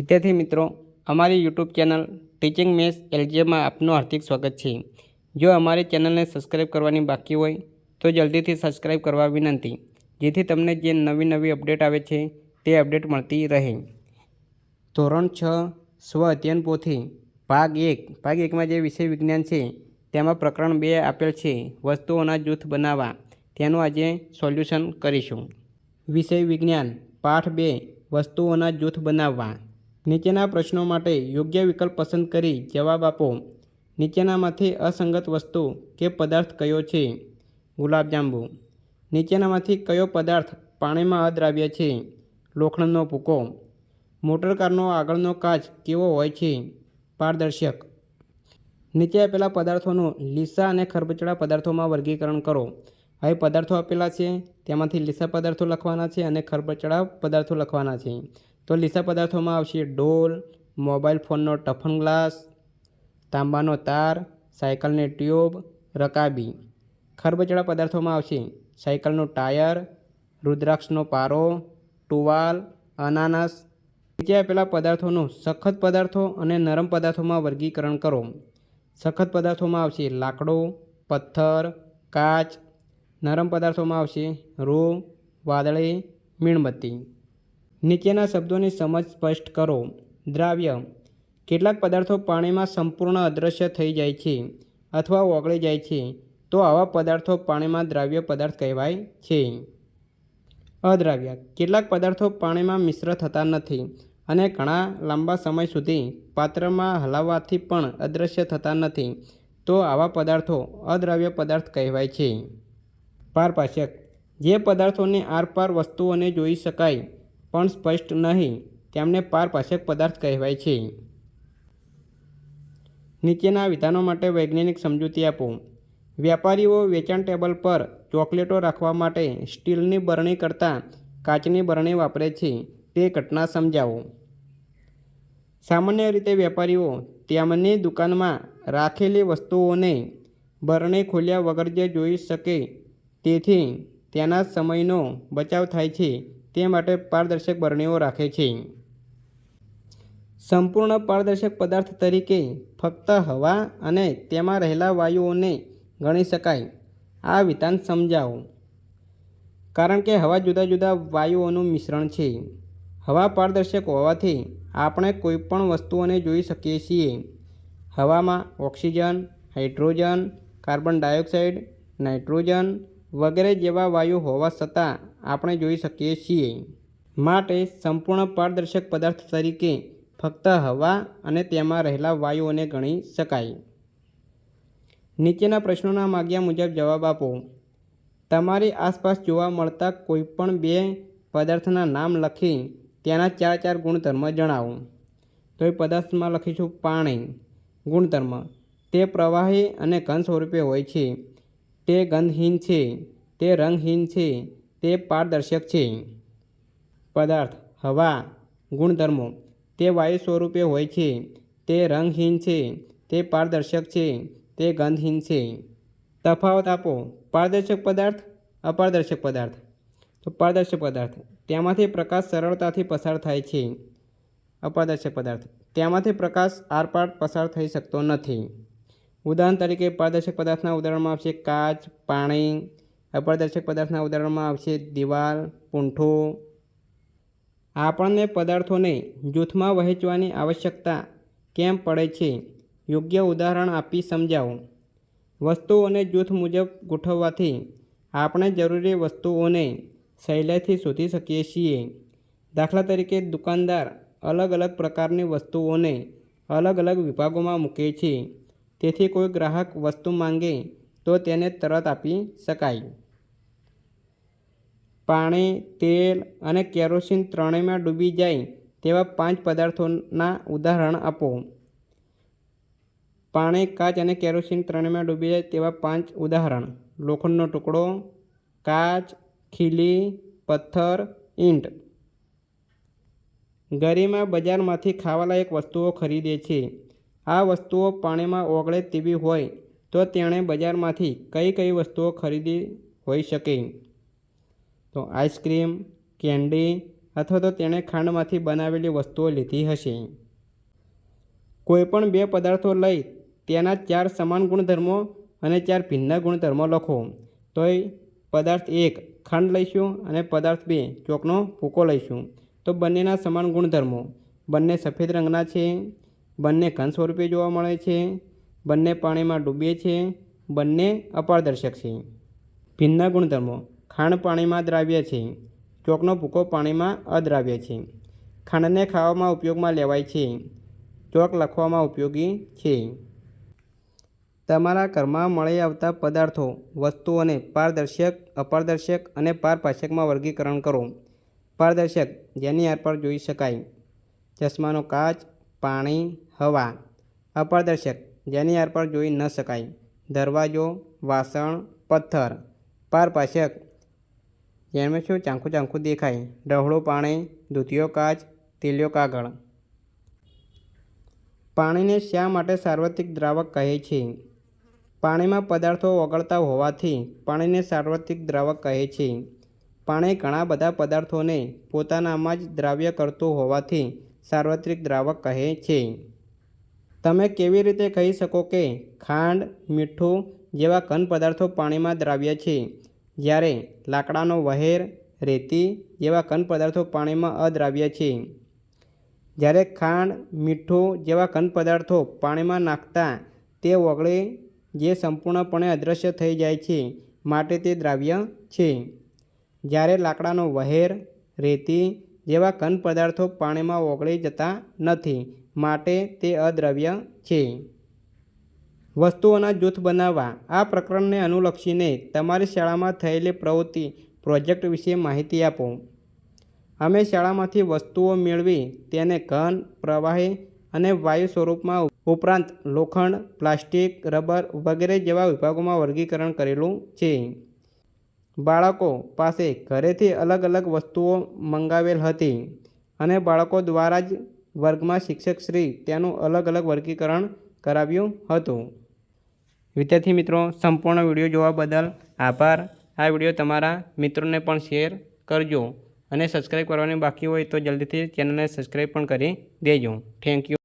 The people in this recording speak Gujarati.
વિદ્યાર્થી મિત્રો, અમારી યુટ્યુબ ચેનલ ટીચિંગ મેસ એલજીએમાં આપનું હાર્દિક સ્વાગત છે. જો અમારી ચેનલને સબસ્ક્રાઈબ કરવાની બાકી હોય, તો જલ્દીથી સબસ્ક્રાઈબ કરવા વિનંતી. જેથી તમને જે નવી નવી અપડેટ આવે છે, તે અપડેટ મળતી રહે. ધોરણ છ, સ્વ અધ્યયન પોથી, ભાગ એક. ભાગ એકમાં જે વિષય વિજ્ઞાન છે, તેમાં પ્રકરણ બે આપેલ છે, વસ્તુઓના જૂથ બનાવવા. તેનું આજે સોલ્યુશન કરીશું. વિષય વિજ્ઞાન, પાઠ બે, વસ્તુઓના જૂથ બનાવવા. નીચેના પ્રશ્નો માટે યોગ્ય વિકલ્પ પસંદ કરી જવાબ આપો. નીચેનામાંથી અસંગત વસ્તુ કે પદાર્થ કયો છે? ગુલાબજાંબુ નીચેનામાંથી કયો પદાર્થ પાણીમાં અદ્રાવ્ય છે? લોખંડનો ભૂકો. મોટરકારનો આગળનો કાચ કેવો હોય છે? પારદર્શક. નીચે આપેલા પદાર્થોનું લીસા અને ખરબચડા પદાર્થોમાં વર્ગીકરણ કરો. હવે પદાર્થો આપેલા છે, તેમાંથી લીસા પદાર્થો લખવાના છે અને ખરબચડા પદાર્થો લખવાના છે. તો લીસા પદાર્થોમાં આવશે ડોલ, મોબાઈલ ફોનનો ટફન ગ્લાસ, તાંબાનો તાર, સાયકલની ટ્યુબ, રકાબી. ખરબચડા પદાર્થોમાં આવશે સાયકલનું ટાયર, રુદ્રાક્ષનો પારો, ટુવાલ, અનાનસ. નીચે આપેલા પદાર્થોનું સખત પદાર્થો અને નરમ પદાર્થોમાં વર્ગીકરણ કરો. સખત પદાર્થોમાં આવશે લાકડો, પથ્થર, કાચ. નરમ પદાર્થોમાં આવશે રૂ, વાદળી, મીણબત્તી. નીચેના શબ્દોની સમજ સ્પષ્ટ કરો. દ્રાવ્ય. કેટલાક પદાર્થો પાણીમાં સંપૂર્ણ અદૃશ્ય થઈ જાય છે અથવા ઓગળી જાય છે. તો આવા પદાર્થો પાણીમાં દ્રાવ્ય પદાર્થ કહેવાય છે. અદ્રાવ્ય. કેટલાક પદાર્થો પાણીમાં મિશ્ર થતા નથી અને ઘણા લાંબા સમય સુધી પાત્રમાં હલાવવાથી પણ અદૃશ્ય થતા નથી. તો આવા પદાર્થો અદ્રાવ્ય પદાર્થ કહેવાય છે. પારપાચક જે પદાર્થોની આરપાર વસ્તુઓને જોઈ શકાય પણ સ્પષ્ટ નહીં. તેમને પારપાચક પદાર્થ કહેવાય છે. નીચેના વિધાનો માટે વૈજ્ઞાનિક સમજૂતી આપો. વેપારીઓ વેચાણ ટેબલ પર ચોકલેટો રાખવા માટે સ્ટીલની બરણી કરતાં કાચની બરણી વાપરે છે. તે ઘટના સમજાવો. સામાન્ય રીતે વેપારીઓ તેમની દુકાનમાં રાખેલી વસ્તુઓને બરણી ખોલ્યા વગર જે જોઈ શકે તેથી તેના સમયનો બચાવ થાય છે. તે માટે પારદર્શક બરણીઓ રાખે છે. સંપૂર્ણ પારદર્શક પદાર્થ તરીકે ફક્ત હવા અને તેમાં રહેલા વાયુઓને ગણી શકાય. આ વિધાન સમજાવો. કારણ કે હવા જુદા જુદા વાયુઓનું મિશ્રણ છે. હવા પારદર્શક હોવાથી આપણે કોઈપણ વસ્તુઓને જોઈ શકીએ છીએ. હવામાં oxygen, hydrogen, carbon dioxide, nitrogen વગેરે જેવા વાયુ હોવા છતાં આપણે જોઈ શકીએ છીએ. માટે સંપૂર્ણ પારદર્શક પદાર્થ તરીકે ફક્ત હવા અને તેમાં રહેલા વાયુઓને ગણી શકાય. નીચેના પ્રશ્નોના માગ્યા મુજબ જવાબ આપો. તમારી આસપાસ જોવા મળતા કોઈપણ બે પદાર્થના નામ લખી તેના ચાર ચાર ગુણધર્મ જણાવો. તો એ પદાર્થમાં લખીશું પાણી, ગુણધર્મ. તે પ્રવાહી અને ઘન સ્વરૂપે હોય છે. તે ગંધહીન છે, તે રંગહીન છે, તે પારદર્શક છે. પદાર્થ, હવા, ગુણધર્મો, તે વાયુ સ્વરૂપે હોય છે, તે રંગહીન છે, તે પારદર્શક છે, તે ગંધહીન છે. તફાવત આપો, પારદર્શક પદાર્થ, અપારદર્શક પદાર્થ? તો પારદર્શક પદાર્થ તેમાંથી પ્રકાશ સરળતાથી પસાર થાય છે. અપારદર્શક પદાર્થ તેમાંથી પ્રકાશ આરપાર પસાર થઈ શકતો નથી. ઉદાહરણ તરીકે પારદર્શક પદાર્થના ઉદાહરણમાં આવશે કાચ, પાણી. અપારદર્શક પદાર્થના ઉદાહરણમાં આવશે દિવાલ, પૂંઠો. આપણને પદાર્થોને જૂથમાં વહેંચવાની આવશ્યકતા કેમ પડે છે? યોગ્ય ઉદાહરણ આપી સમજાવો. વસ્તુઓને જૂથ મુજબ ગોઠવવાથી આપણે જરૂરી વસ્તુઓને સહેલાઈથી શોધી શકીએ છીએ. દાખલા તરીકે, દુકાનદાર અલગ અલગ પ્રકારની વસ્તુઓને અલગ અલગ વિભાગોમાં મૂકે છે. તેથી કોઈ ગ્રાહક વસ્તુ માંગે તો તેને તરત આપી શકાય. પાણી, તેલ અને કેરોસીન ત્રણેયમાં ડૂબી જાય તેવા પાંચ પદાર્થોના ઉદાહરણ આપો. પાણી, કાચ અને કેરોસીન ત્રણેયમાં ડૂબી જાય તેવા પાંચ ઉદાહરણ. લોખંડનો ટુકડો, કાચ, ખીલી, પથ્થર, ઈંટ. ગરીમાં બજારમાંથી ખાવાલાયક વસ્તુઓ ખરીદે છે. આ વસ્તુઓ પાણીમાં ઓગળે તેવી હોય તો તેણે બજારમાંથી કઈ કઈ વસ્તુઓ ખરીદી હોઈ શકે. તો આઈસ્ક્રીમ, કેન્ડી અથવા તો તેણે ખાંડમાંથી બનાવેલી વસ્તુઓ લીધી હશે. કોઈપણ બે પદાર્થો લઈ તેના ચાર સમાન ગુણધર્મો અને ચાર ભિન્ન ગુણધર્મો લખો. તો એ પદાર્થ એક ખાંડ લઈશું અને પદાર્થ બે ચોકનો ભૂકો લઈશું. તો બંનેના સમાન ગુણધર્મો. બંને સફેદ રંગના છે. બંને ઘન સ્વરૂપે જોવા મળે છે, બંને પાણીમાં ડૂબે છે, બંને અપારદર્શક છે. ભિન્ન ગુણધર્મો, ખાંડ પાણીમાં દ્રાવ્ય છે, ચોકનો ભૂકો પાણીમાં અદ્રાવ્ય છે. ખાંડને ખાવામાં ઉપયોગમાં લેવાય છે, ચોક લખવામાં ઉપયોગી છે. તમારા ઘરમાં મળી આવતા પદાર્થો, વસ્તુઓને પારદર્શક, અપારદર્શક અને પારપાર્શકમાં વર્ગીકરણ કરો. પારદર્શક, જેની આરપાર જોઈ શકાય. ચશ્માનો કાચ પાણી, હવા, અપારદર્શક, જેની આરપાર જોઈ ન શકાય. દરવાજો, વાસણ, પથ્થર પારપાર્શક જેમાં શું ચાંખું ચાંખું દેખાય. ડહોળું પાણી, દૂધિયો કાચ, તેલિયો કાગળ. પાણીને શા માટે સાર્વત્રિક દ્રાવક કહે છે? પાણીમાં પદાર્થો ઓગળતા હોવાથી પાણીને સાર્વત્રિક દ્રાવક કહે છે. પાણી ઘણા બધા પદાર્થોને પોતાનામાં જ દ્રાવ્ય કરતું હોવાથી સાર્વત્રિક દ્રાવક કહે છે. તમે કેવી રીતે કહી શકો કે ખાંડ, મીઠું જેવા ઘન પદાર્થો પાણીમાં દ્રાવ્ય છે? જ્યારે લાકડાનો વહેર, રેતી જેવા ઘન પદાર્થો પાણીમાં અદ્રાવ્ય છે. જ્યારે ખાંડ, મીઠું જેવા ઘન પદાર્થો પાણીમાં નાખતા તે ઓગળી જે સંપૂર્ણપણે અદૃશ્ય થઈ જાય છે, માટે તે દ્રાવ્ય છે. જ્યારે લાકડાનો વહેર, રેતી જેવા ઘન પદાર્થો પાણીમાં ઓગળી જતા નથી, માટે તે અદ્રવ્ય છે. વસ્તુઓના જૂથ બનાવવા. આ પ્રકરણને અનુલક્ષીને તમારી શાળામાં થયેલી પ્રવૃત્તિ પ્રોજેક્ટ વિશે માહિતી આપો. અમે શાળામાંથી વસ્તુઓ મેળવી તેને ઘન, પ્રવાહી અને વાયુ સ્વરૂપમાં ઉપરાંત લોખંડ, પ્લાસ્ટિક, રબર વગેરે જેવા વિભાગોમાં વર્ગીકરણ કરેલું છે. બાળકો પાસે ઘરેથી અલગ અલગ વસ્તુઓ મંગાવેલ હતી અને બાળકો દ્વારા જ વર્ગમાં શિક્ષકશ્રી તેનું અલગ અલગ વર્ગીકરણ કરાવ્યું હતું. વિદ્યાર્થી મિત્રો, સંપૂર્ણ વીડિયો જોવા બદલ આભાર. આ વીડિયો તમારા મિત્રોને પણ શેર કરજો અને સબસ્ક્રાઈબ કરવાની બાકી હોય તો જલ્દીથી ચેનલને સબસ્ક્રાઈબ પણ કરી દેજો. Thank you.